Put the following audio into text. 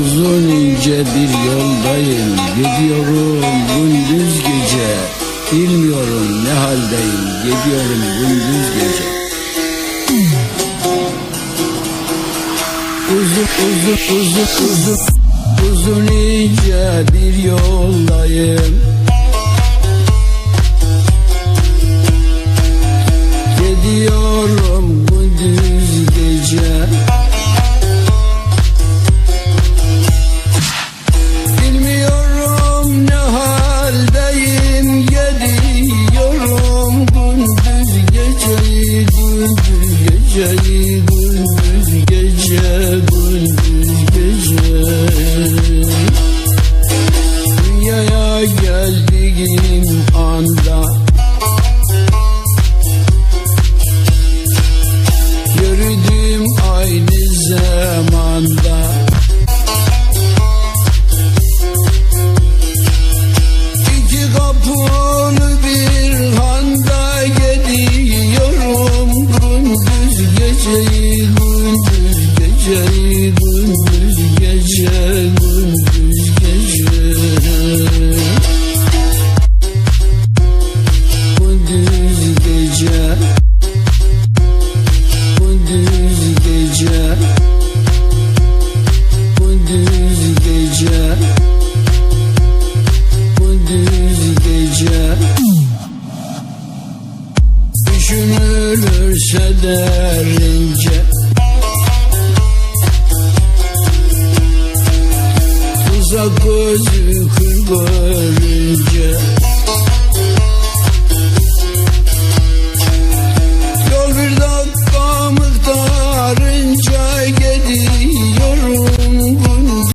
Uzun ince bir yoldayım Gidiyorum gündüz gece. Bilmiyorum ne haldeyim Gidiyorum gündüz gece. Uzun uzun uzun uzun Uzun ince bir yoldayım geceyi Gündüz gece Gündüz geceyi gündüz geceyi düşünülürse derince. Kıza gözü kır görünce. Yol bir dakika mıktarınca